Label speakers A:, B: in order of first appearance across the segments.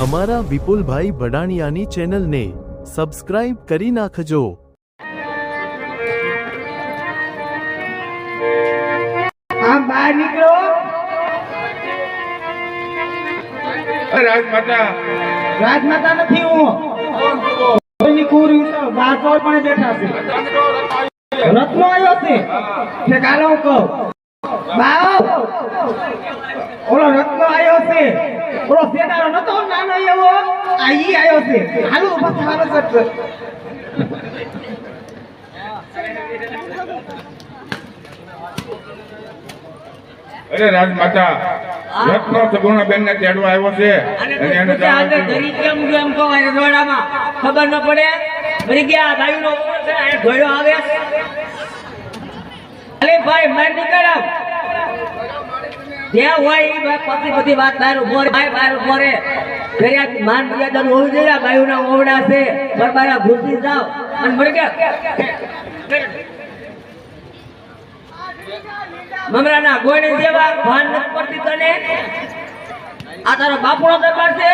A: અમારા વિપુલભાઈ ભડાણિયાની ચેનલને સબસ્ક્રાઇબ કરી નાખજો.
B: આમ બહાર નીકળો.
C: રાજમાતા.
B: રાજમાતા નથી હું. કોઈની કુરી પણ બેઠા છે. રત્નો આવ્યો છે. કે કાલો કહું? બાવ ઓલો રત્નો આવ્યો છે. ઓલો સેનારો નતો નાનો એવો. આ ઈ આવ્યો છે. હાલો ઊભા થાવ છે
C: અરે રાજમાતા રત્નો સગુણા બેન ને તેડવા આવ્યો છે.
D: અને
C: અને એને
D: આગળ. ધરી કેમ એમ કહો એને ખબર ન પડે. ભરી ગયા છે? અહીંયા ઘોડો આવે. અરે ભાઈ માર નીકળ જે હોય પછી બધી વાત બહાર ઊભો રે ભાઈ બહાર ઊભો રે. ઘરે માન મર્યાદા હોવી જોઈએ ભાઈઓના ઓવડા છે. બરબારા જાવ અને ગયા મમરાના ગોળી જેવા ભાન પડતી તને? આ તારો બાપુનો દરબાર છે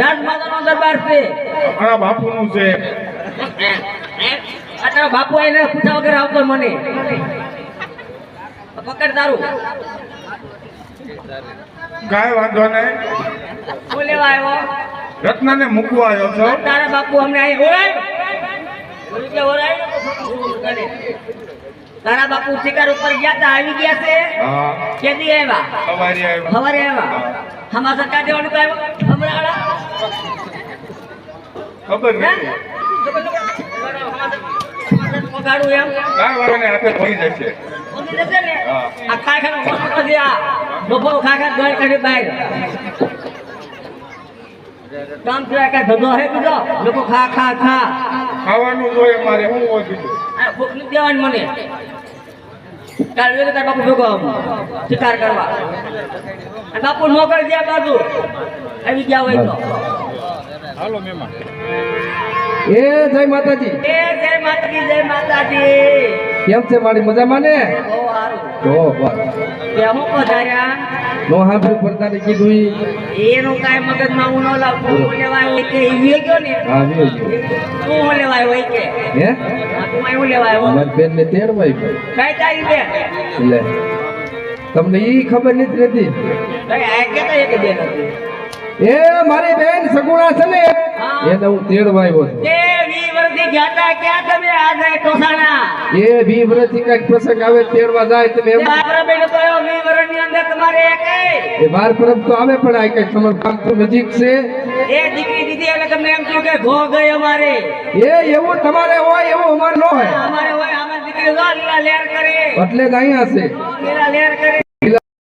D: રાજમાતાનો દરબાર છે.
C: મારા બાપુનું છે.
D: આ તારો બાપુ એને પૂછા વગર આવતો મને. પકડ તારું.
C: કાંઈ વાંધો નહીં.
D: હું લેવા આવ્યો
C: રત્નને મૂકવા આવ્યો છો?
D: તારા બાપુ અમને અહીં ઓળાય બોલી કે ઓળાય તારા બાપુ શિકાર ઉપર ગયા તા આવી ગયા છે?
C: હા.
D: કેદી આવ્યા?
C: સવારે આવ્યા.
D: સવારે આવ્યા? હમા સરકાર દેવાનું આવ્યો હમણાં
C: ખબર નથી. કાંઈ વાંધો નહીં હાથે પડી જશે.
D: જશે ને આ ખાય ખાય મોટો કરી આ. બપોર ખા ખા ઘર કાઢી બહાર કામ થયા કે ધંધો હે બીજો. લોકો ખા ખા ખા.
C: ખાવાનું જોઈએ મારે હું હોય બીજું?
D: ભૂખ નથી દેવાની મને. કાલ વેલે તાર બાપુ ભેગો આવું. શિકાર કરવા. અને બાપુ નોકર ગયા બાજુ. આવી ગયા હોય તો.
E: એ જય માતાજી.
D: એ જય માતાજી જય માતાજી.
E: કેમ છે મારી મજામાં ને? તો
D: હું પધાર્યા.
E: નો સાંભળ્યું પડતા કીધું ઈ.
D: એનું કાંઈ મગજમાં હું ન લાવતો હું લેવા આવ્યો કે ઈ ગયો ને.
E: હા આવ્યો ગયો.
D: તું હું લેવા કે.
E: હે?
D: તું હું લેવા આવ્યો
E: અમારી બેન ને તેડવાય
D: કઈ તારી બેન?
E: એટલે તમને ઈ ખબર નથી રહેતી?
D: આ કેતા એક બેન હતી.
E: એ મારી બેન સગુણા છે ને. એને હું તેડવા આવ્યો છું.
D: તે વી વર્ષથી ગયા તા ક્યાં તમે આજે ટોસાણા?
E: એ વી વર્ષથી કંઈક પ્રસંગ આવે તેડવા જાય તમે એમ
D: આપણા તો એવો વી વર્ષની અંદર તમારે એક
E: એ. વાર પરબ તો આવે પણ આ કંઈક તમારું કામ તો નજીક છે.
D: એ દીકરી દીધી એટલે તમને એમ થયું કે ઘો ગઈ અમારે.
E: એ એવું તમારે હોય એવું અમારે ન હોય.
D: અમારે હોય અમારી દીકરી જો લીલા લેર કરે.
E: એટલે જ અહીંયા છે.
D: લીલા લેર કરે.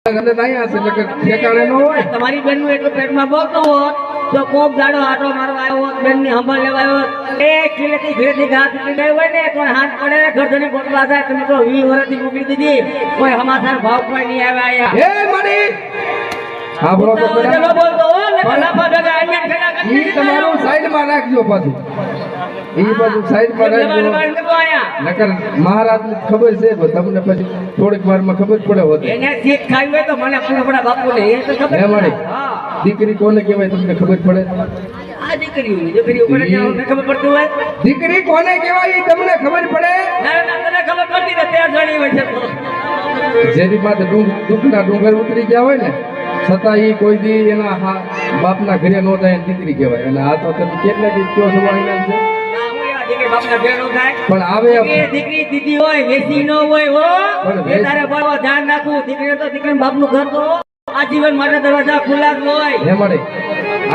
E: એટલે જ અહીંયા છે એટલે ઠેકાણે ન હોય.
D: તમારી બેનનું એટલું પેટમાં બોલતો હોત. તો કોક દાડો આટો મારો આવ્યો હોત બેનની હંભાળ લેવા આવ્યો એ ખીલેથી ઘરેથી ઘા તૂટી ગઈ હોય ને કોઈ હાથ પડે ગરદની ગોટવા થાય તમે તો વી વર્ષથી મોકલી દીધી. કોઈ હમાસાર ભાવ કોઈ નહીં આવ્યા અહીંયા.
E: હે મણી આપણો તો
D: બોલતો હો ને લાફા ભેગા અહીંયા ને કરી
E: તમારું સાઈડમાં રાખજો પાછું. ઈ બાજુ સાઈડમાં પર
D: બંધ
E: નકર મહારાજને ખબર છે તમને પછી થોડીક વારમાં ખબર પડે હોત
D: એને શીખ ખાવી હોય તો મને પૂછપડા બાપુ ને એ તો ખબર
E: હે મણી?
D: હા.
E: દીકરી કોને કહેવાય તમને ખબર પડે?
D: આ
E: દીકરી કોને કહેવાય તમને ખબર પડે. જેની પાસે દુઃખના ડુંગર ઉતરી ગયા હોય ને છતાં એ કોઈ દી એના બાપના ઘરે નો જાય દીકરી કહેવાય. અને આ તો તમે કેટલા દી કયો છો?
D: બાપના ભેળું થાય.
E: પણ આવે
D: દીકરી દીકરી દીદી હોય વેસી ન હોય હો. એ તારે બરાબર ધ્યાન રાખવું. દીકરી તો દીકરી બાપનું ઘર તો આજીવન માટે દરવાજા ખુલ્લા જ હોય.
E: હે મળે.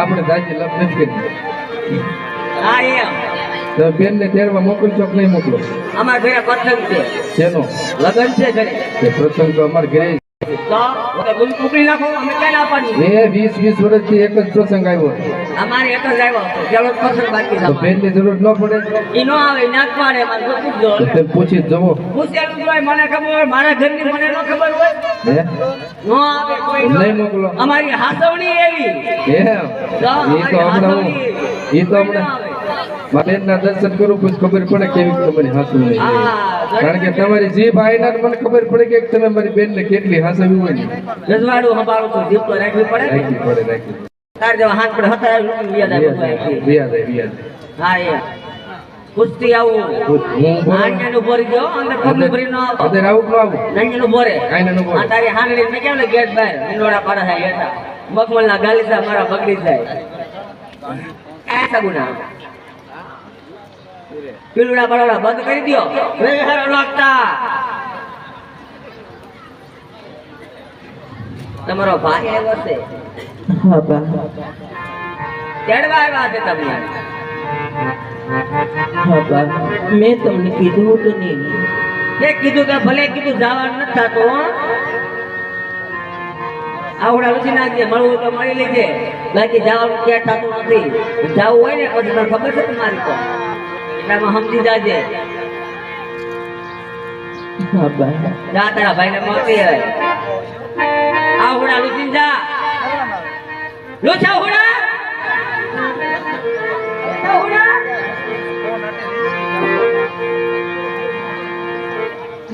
E: આપણે દાજી લપ નથી કરી.
D: હા એમ
E: તમે બેનને તેડવા મોકલશો કે નહીં મોકલો.
D: અમારા ઘરે પ્રસંગ છે.
E: શેનો?
D: લગન છે ઘરે.
E: એ પ્રસંગ તો અમારા ઘરે
D: અમારે
E: પૂછી જવો.
D: મને ખબર મારા ઘરની મને ખબર હોય.
E: મોકલો.
D: હાસવણી એવી.
E: તો હમણાં હું તો હમણાં મારા બેનના દર્શન કરું પછી ખબર પડે કેવી તમારી હાસુ કારણ કે તમારી જીભ આઈના મને ખબર પડે કે તમે મારી બેનને કેટલી હાસવી હોય ને.
D: રજવાડું સંભાળું છું જીપ તો રાખવી પડે
E: રાખવી પડે રાખવી
D: તાર જેવા હાથ પર હતા એવું લૂંટી લઈ જાય બધું અહીંથી.
E: રિયા દે રિયા દે
D: હા એ. કુસ્તી આવું. નાન્યાનું ભરી? દો અંદર પગલું ભરી નો આવતો
E: આવું કે આવું?
D: નાન્યાનું. તારી મેં કેમ ગેટ બહાર? પાડા થાય મારા બગડી જાય. આ સગુના પીલુડા બરોડા બંધ કરી દો વેહર લોકતા તમારો ભાઈ આવ્યો છે. તેડવા આવ્યા છે તમને.
F: મેં તમને કીધું હતું નહીં.
D: મેં કીધું કે ભલે કીધું જવાનું નથી થતું આવડા ઉછી નાખજે મળવું તો મળી લેજે. બાકી જવાનું ક્યાં થતું નથી. જવું હોય ને પછી તમને ખબર છે તમારી તો. એટલામાં સમજી જાજે. જા તારા ભાઈને મોકલી આ હોડા લુચીન જા. લોછા હુડા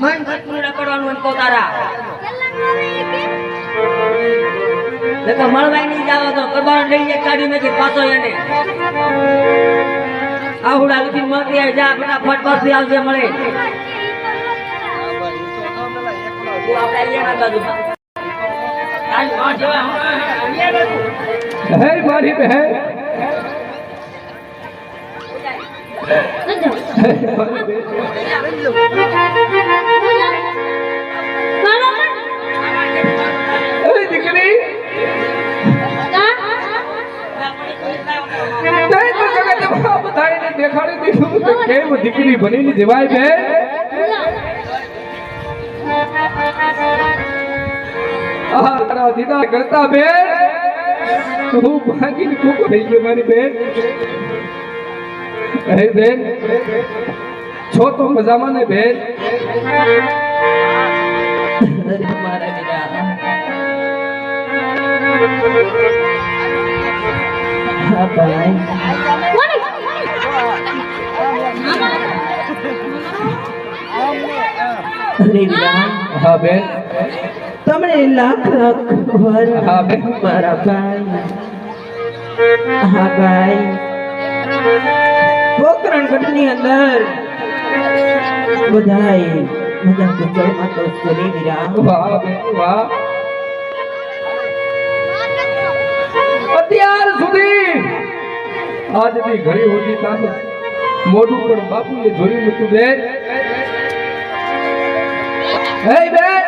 D: મન ઘટનું રખડવાનું કહો તારા. મળવાય નહીં જાવ તો કરવાનું લઈ જાય કાઢી નથી પાછો એને. આવડા લુચીન મંત્રી આવી જા ફટાફટ પાછી આવજે મળે.
E: હે મારી બહેન દીકરી. તે તો બધાયને દેખાડી દીધું કે કેમ દીકરી બનીને દેવાય બે આ તારા દીદા કરતા બે હું ભાગીને ખૂબ થઈ ગયો મારી બેન. હે બેન છો તો મજામાં ને બેન?
F: મારા દીરા હા ભાઈ
E: હા? બેન.
F: તમને લાખ લાખ વર
E: હા બેન.
F: મારા ભાઈ. હા ભાઈ. પોકરણ ગઢની અંદર બધાય બધા ગુજરમાં તો ચલી વિરા
E: વાહ બેન વાહ. અત્યાર સુધી આજની ઘડી હોતી તારું મોઢું પણ બાપુએ જોયું હતું બેન. હે બેન!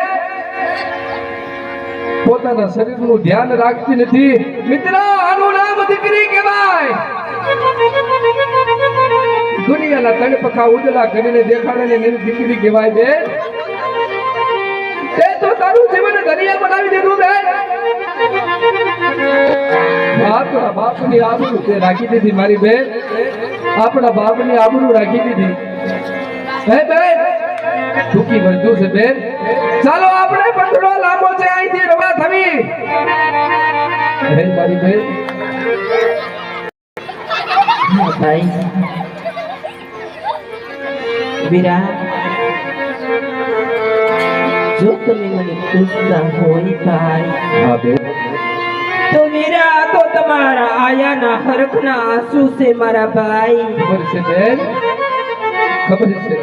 E: પોતાના શરીરનું ધ્યાન રાખતી નથી. મિત્ર, આનું નામ દીકરી કહેવાય. દુનિયાના તળપખા ઉજળા કરીને દેખાડે ને એની દીકરી કહેવાય બેન. તે તો તારું જીવન દરિયા બનાવી દીધું બેન. આપણા બાપની આબરૂ તે રાખી દીધી મારી બેન. આપણા બાપની આબરૂ રાખી દીધી. હે બેન ટૂંકી વર્જુ છે બેન. હે મારી બેન
F: હા ભાઈ વીરા જો તમે મને પૂછતા હોય ભાઈ
E: હા બેન
F: તો વીરા તો તમારા આયાના હરખના આંસુ છે મારા ભાઈ
E: ખબર છે બેન ખબર છે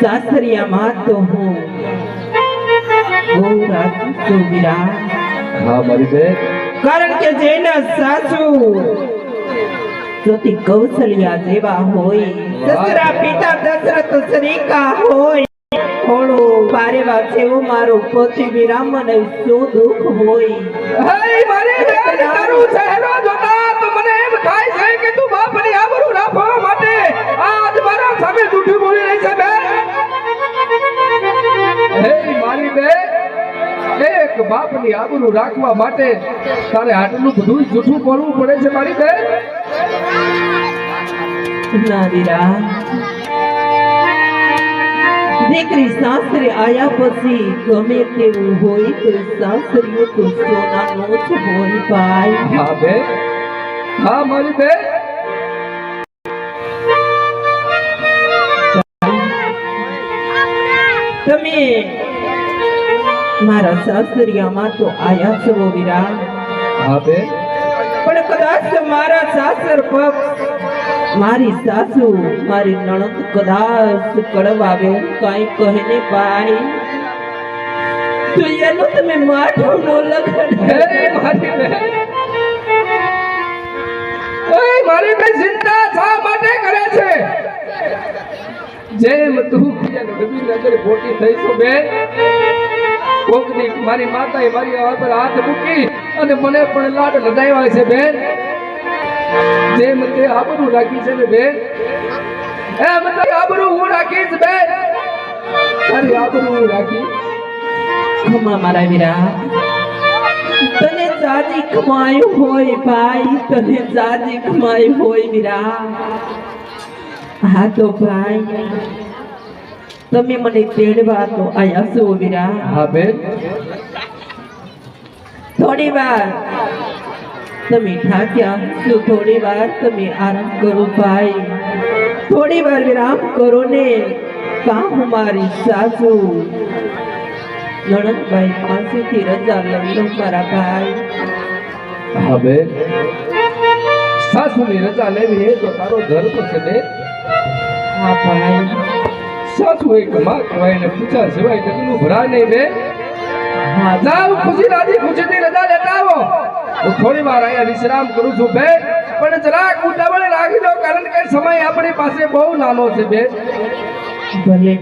F: સાસરિયામાં તો હું બહુ રાજી છું વીરા
E: હા મારી બેન
F: કારણ કે જેના સાસુ જ્યોતિ કૌશલ્યા જેવા હોય સસરા પિતા દશરથ શ્રીકા હોય થોડો પારેવા જેવો મારો પતિ વિરામ શું દુઃખ હોય?
E: હે મારી તારું ચહેરો જોતા તો મને એમ થાય છે કે તું બાપની આબરૂ રાખવા માટે આજ મારા સામે જૂઠું બોલી રહી છે બેન. હે મારી બેન એક બાપની આબરૂ રાખવા માટે તારે આટલું બધું જૂઠું બોલવું પડે છે મારી બેન?
F: દીકરી સાસરે આયા પછી ગમે તેવું હોય તો સાસરીઓ તો સોનાનો જ હોય ભાઈ.
E: હા બે હા મારી બેન.
F: તમે મારા સાસરિયામાં તો આયા છો વીરા.
E: આપે? પણ
F: કદાચ મારા સાસર પક્ષ મારી સાસુ મારી નણંદ કદાચ કડવાવે હું કાંઈ કહે ને ભાઈ. તો એનું તમે માઠું નો લખણ
E: હે મારી મારી ચિંતા શા માટે કરે છે. જેમ તું પ્રિયાને ડૂબી નજરે ખોટી થઈ છો બેન. કોકની મારી માતાએ મારી આવા પર હાથ મૂકી અને મને પણ લાડ લડાવ્યા છે બેન. જેમ તે આબરૂ રાખી છે ને બેન. એ તે આબરૂ હું રાખીશ બેન. મારી આબરૂ હું રાખી.
F: ખમા મારા વીરા. તને જાજી કમાયું હોય ભાઈ, તને જાજી કમાયું હોય વીરા. હા તો ભાઈ. તમે મને તેડવા તો આયા છો વીરા.
E: હા બેન
F: થોડી વાર તમે થાક્યા તો થોડી વાર તમે આરામ કરો ભાઈ. થોડી વાર વિરામ કરો ને. કામ મારી સાસુ. નણંદભાઈ પાસેથી રજા લઈ લો મારા ભાઈ.
E: હા બેન સાસુની રજા લેવી એ તો તારો ધર્મ છે ને.
F: હા ભાઈ.
E: સાસુ હોય કમા કહેવાય ને પૂછા સિવાય કદીનું ભરાય નહીં બે
F: હા
E: ખુશી રાજી ખુશીથી રજા લેતા આવો હું થોડી વાર અહીંયા વિશ્રામ કરું છું બે પણ જરાક ઉતાવળ રાખી દો કારણ કે સમય આપણી પાસે બહુ નાનો છે બે
F: ભલે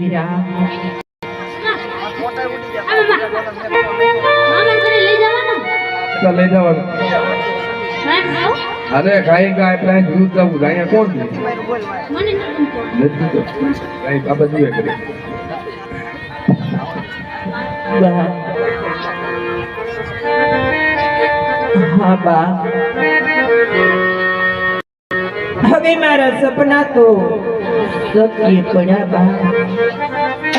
G: મામા લઈ જવાના
E: લઈ જવાનું અરે કઈ કાંઈ પ્લાન દૂધ જવું અહીંયા કોણ કાંઈ બાબા જીવે કરે.
F: હા બા. હવે મારા સપના તો સત્ય પડ્યા બા.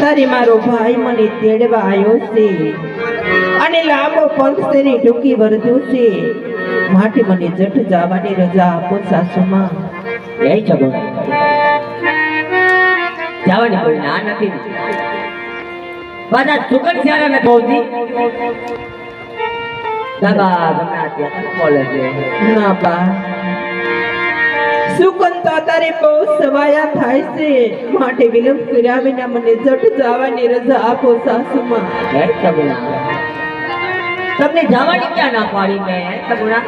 F: તારે મારો ભાઈ મને તેડવા આવ્યો છે. અને લાંબો પંખ તેની ટૂંકી વર્ધ્યો છે. માટે મને જટ જવાની રજા આપો સાસુમાં.
D: છગો જવાની કોઈ ના નથી. બધા ચુકન ચાલે ને દાદા તમને અત્યારે બોલે
F: ના બા. સુકન તો તારે બહુ સવાયા થાય છે? માટે વિલંબ કર્યા વિના મને જટ જવાની રજા આપો સાસુમાં.
D: તમને જવાની ક્યાં ના પાડી મેં? સગુણા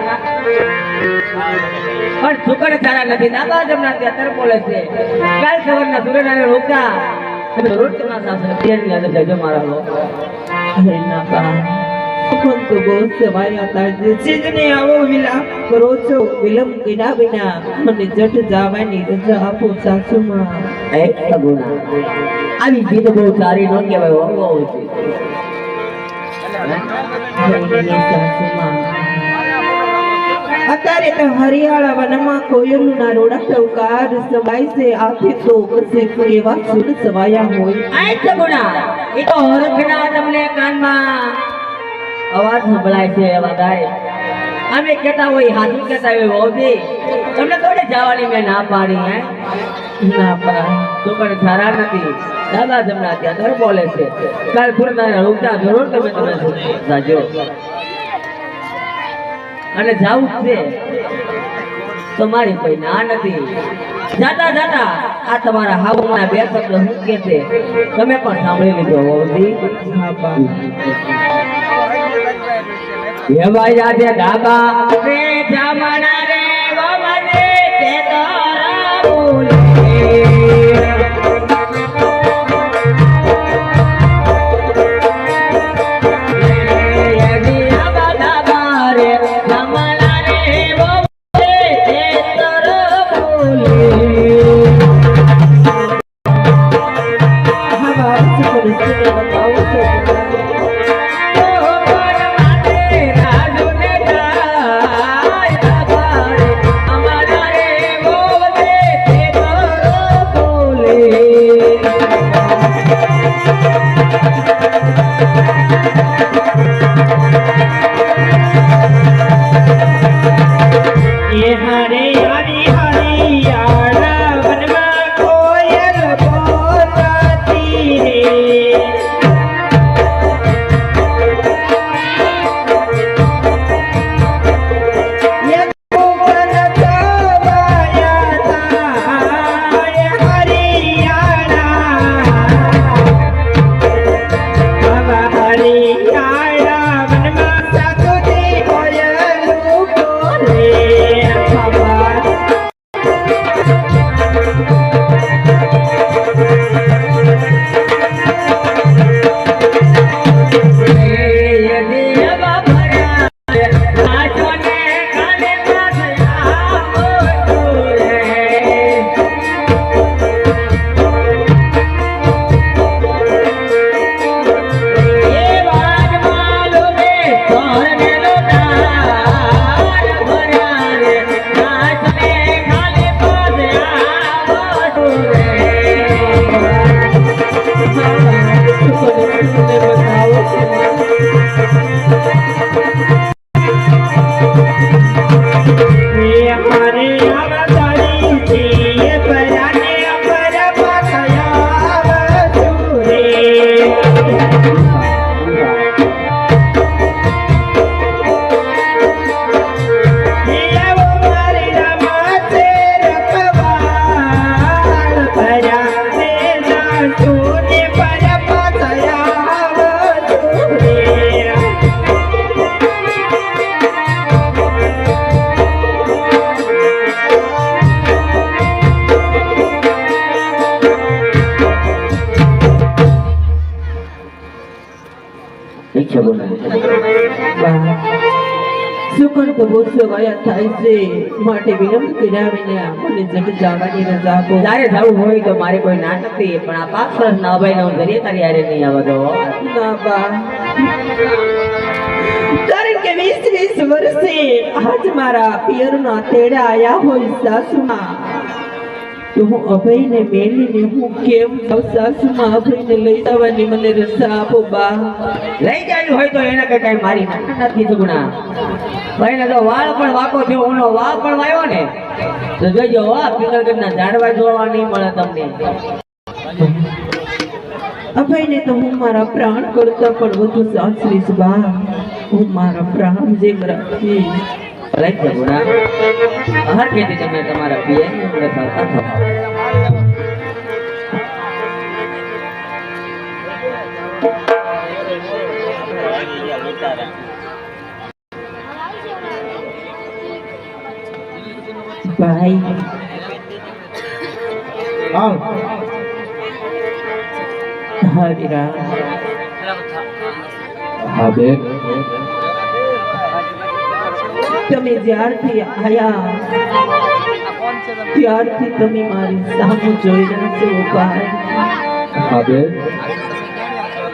D: પણ છોકરા સારા નથી. દાદા તમને અત્યારે બોલે છે. કાલ સવારના સૂર્યનારાયણ રોકા તમે રોજ તમારા સાસરે પિયરની અંદર જજો મારા લો.
F: ના બા. સુકન તો બહુ સવાયા થાય છે આવો વિલાપ કરો છો. વિલંબ કર્યા વિના મને જટ જવાની રજા આપો સાસુમાં.
D: આવી જીદ બહુ સારી ન કહેવાય છે.
F: અત્યારે તો હરિયાળા વનમાં કોયલના રોડા ટવકાર સમાય છે આથી તો પછી કેવા સુર સવાયા હોય.
D: આય સગુણા એ તો હરખના તમને કાનમાં અવાજ સંભળાય છે એવા આય અમે કહેતા હોય, હાથું કહેતા હોય, વહુજી, તમને થોડી જવાની મેં ના પાડી, હે?
F: ના પાડ.
D: તો પણ સારા નથી. દાદા જમણા ત્યાં દર બોલે છે. કાલ પૂરતા રૂપતા જરૂર તમે તમે જાજો. અને જાવું છે. તો મારી કોઈ ના નથી. જાતા જાતા આ તમારા હાવના બે શબ્દ શું કે છે? તમે પણ સાંભળી લીધો, વહુજી.
F: હા બા
D: હે ભાઈ આજે દાદા રે જમણા ઈચ્છા બોલો
F: સુકન કબૂતરો ગયા થાય છે માટે વિલંબ કર્યા મને જટ જવાની રજા આપો
D: તારે જવું હોય તો મારે કોઈ ના નથી પણ આ પાક સરસ ના ભાઈ હું જરીએ તારી હારે નહીં આવવા દો
F: ના કે વીસ વીસ વર્ષે આજ મારા પિયરના તેડા આયા હોય સાસુમાં. તો હું અભયને મેલીને હું કેમ સાસુમાં અભયને લઈ જવાની મને રસ્તા આપો બા.
D: લઈ જાય હોય તો એને કઈ કઈ મારી નાખા નથી સુગુણા ભાઈને તો વાળ પણ વાકો થયો ઓનો વાળ પણ વાયો ને. તો જોજો આ પિંગલગઢના ઝાડવા જોવા નહીં મળે તમને.
F: અભયને તો હું મારા પ્રાણ કરતા પણ વધુ સાસરીશ બા. હું મારા પ્રાણ જેમ રાખીશ.
D: લઈ જાય ગુણા હર કેતી તમે તમારા પિયરની અંદર ફરતા થવા
F: ભાઈ. હા
E: બેન
F: તમે જ્યારથી આયા ત્યારથી તમે મારી સામે જોઈ રહ્યા છો ભાઈ.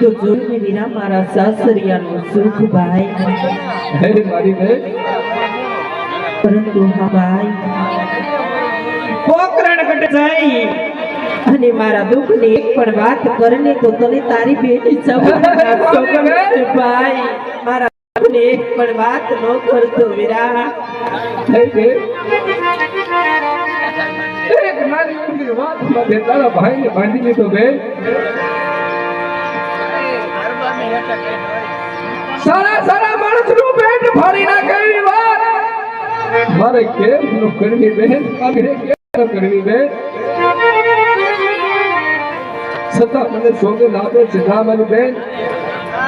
F: તો જોઈને વિના મારા સાસરિયાનું સુખ ભાઈ.
E: હે મારી બેન.
F: પરંતુ હા ભાઈ. પોકરણ કટ જાય. અને મારા દુઃખની એક પણ વાત કરને તો તને તારી બેટી ભાઈ. મારા દુઃખની એક પણ વાત ન કરતો વિરા
E: તારા ભાઈને બાંધી લીધો બેન. સારા સારા માણસનું પેટ ફાડી નાખે વાત. મારે કેમ ન કરવી બેન? કરવી બેન? છતાં મને સોગંદ આપે છે બેન.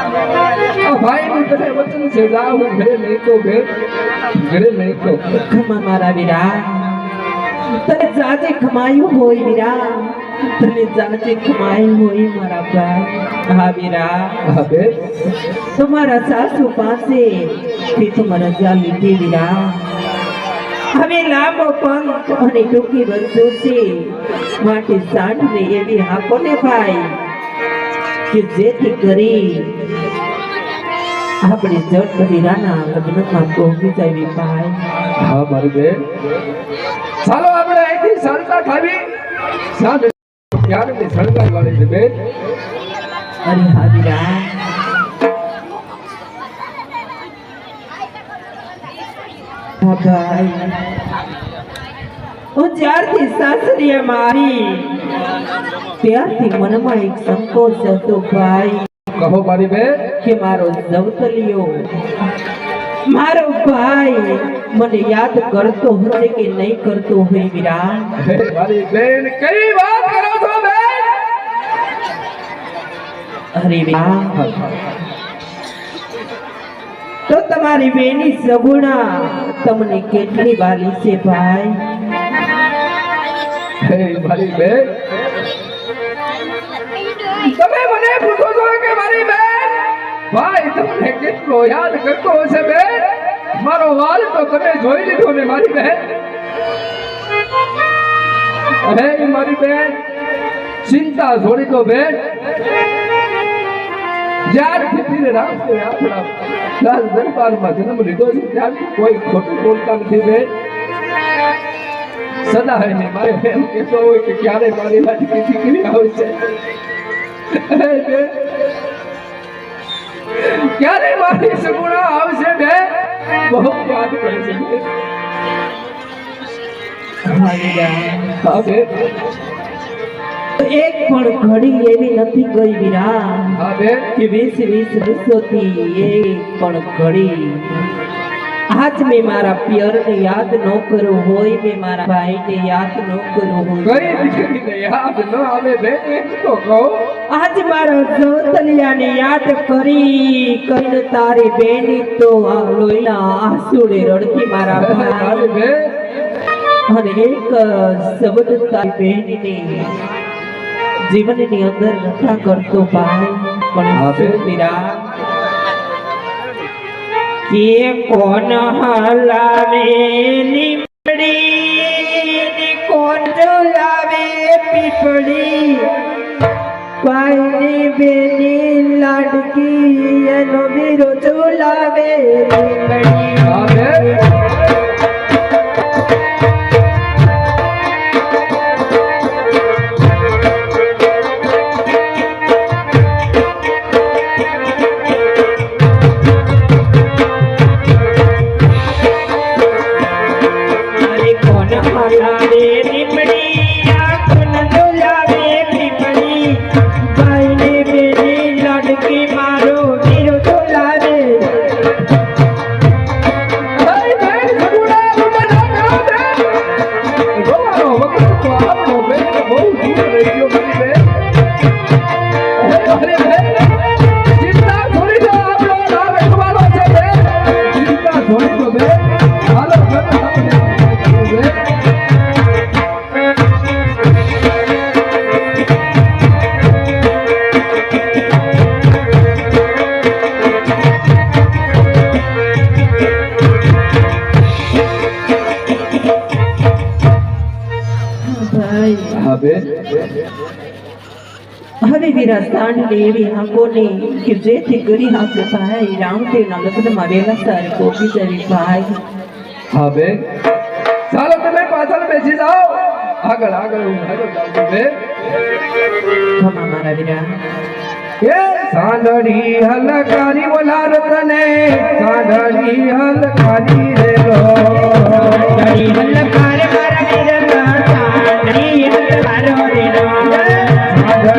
E: આ ભાઈનું તને વચન છે જા હું ઘરે નહીં તો બેન ઘરે નહીં તો
F: ખમા મારા વિરા તને જાજે ખમાયું હોય વિરા તને જાજે ખમાયું હોય મારા ભાઈ હા વિરા
E: હા
F: તમારા સાસુ પાસે થી તમારા જા લીધી વિરા હવે લાંબો પંખ અને ટૂંકી વર્ષો છે. માટે સાંઢને એવી હાકો ને ભાઈ. કે જેથી કરી આપણે જટ રાના લગ્નમાં પહોંચી જવી ભાઈ
E: હા મારી બેન. ચાલો આપણે અહીંથી સળતા ખાવી. સામે ક્યારે ની વાળી છે બેન.
F: અરે હા હા ભાઈ. હું જ્યારથી સાસરિયામાં આવી ત્યારથી મનમાં એક સંકોચ હતો ભાઈ
E: કહો મારી બે
F: કે મારો જવતલિયો મારો ભાઈ મને યાદ કરતો હશે કે નહીં કરતો હોય
E: વિરામ મારી બેન કઈ વાત કરો છો બેન?
F: અરે વિરા તો તમારી બેની સગુણા તમને કેટલી વાલી છે ભાઈ?
E: મારી બેન. તમે મને મારી બેન, ભાઈ, તમને કેટલો યાદ કરતો હશે બેન? મારો વાલ તો તમે જોઈ લીધો ને મારી બેન? અરે મારી બેન, ચિંતા છોડી દો બેન. જ્યારથી દરબારમાં જન્મ લીધો છે ત્યારથી કોઈ ખોટું બોલતા નથી બેન. સદા કહેતો હોય કે ક્યારે મારી લાડકી દીકરી આવશે ક્યારે મારી સગુણા આવશે બે બહુ યાદ કરે છે
F: એક પણ ઘડી એવી નથી ગઈ વિરા કે વીસ વીસ વર્ષોથી એક પણ ઘડી. આજ મેં મારા પિયરને યાદ ન કર્યું હોય મેં મારા ભાઈને યાદ ન કર્યું હોય.
E: યાદ ન આવે બેન તો કહો.
F: આજ મારા જોતલિયા ને યાદ કરી કરીને તારી બેની તો આ લોહીના આંસુડે રડતી મારા ભાઈ. અને એક શબ્દ તારી બેનને જીવનની અંદર રખા કરતો ભાઈ પણ
E: હવે બેન.
F: કે કોણ હલાવે નીપડી ને કોણ લાવે પીપડી ભાઈની બેની લાડકી એનો વિરોધ લાવે લીમડી
E: બેન
F: હવે વિરાસતાંડની એવી હાકોને કે જેથી કરી આપણે ભાઈ રામદેવના લગ્નમાં વેલા સાર કોપી કરી ભાઈ.
E: હા ચાલો તમે પાછળ બેસી જાઓ. આગળ આગળ હું આગળ જાઉં છું
F: ખમા મારા વિરા.
E: એ સાંડળી હલકારી બોલા રતને સાંડળી હલકારી રે લો
F: ચાંદણી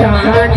F: Chana